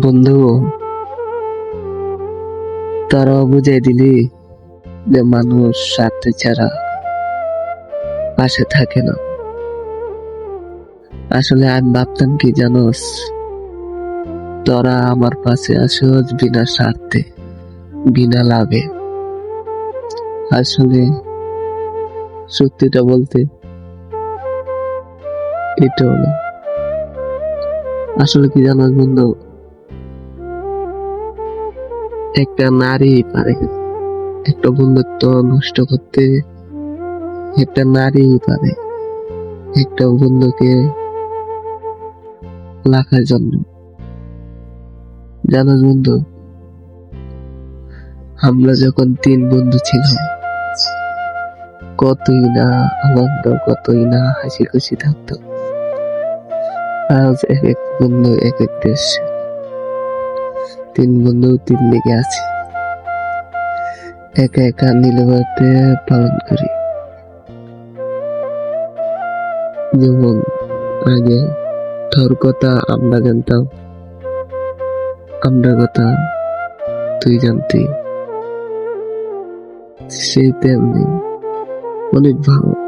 বন্ধু, তারাও বুঝাই দিলি যে মানুষ স্বার্থ ছাড়া পাশে থাকে না। আসলে আমি ভাবতাম কি জানোস, তোরা আমার পাশে আসোস বিনা স্বার্থে, বিনা লাভে। আসলে সত্যিটা বলতে এটা হলো আসলে কি জানো বন্ধু একটা নারী পারে। একটা বন্ধুত্ব নষ্ট করতে একটা নারী পারে। একটা বন্ধুকে রাখার জন্য। জানো বন্ধু, আমরা যখন তিন বন্ধু ছিলাম, কতই না আনন্দ, কতই না হাসি খুশি থাকতো। আজ এক এক বন্ধু, এক এক দেশ। তিন বন্ধু তিন দিকে আছে। একা একা নীলবাতে পালন করি। যেমন আগে তোর কথা আমরা জানতাম, আমরা কথা তুই জানতি। সেই তেমনি অনেক ভালো।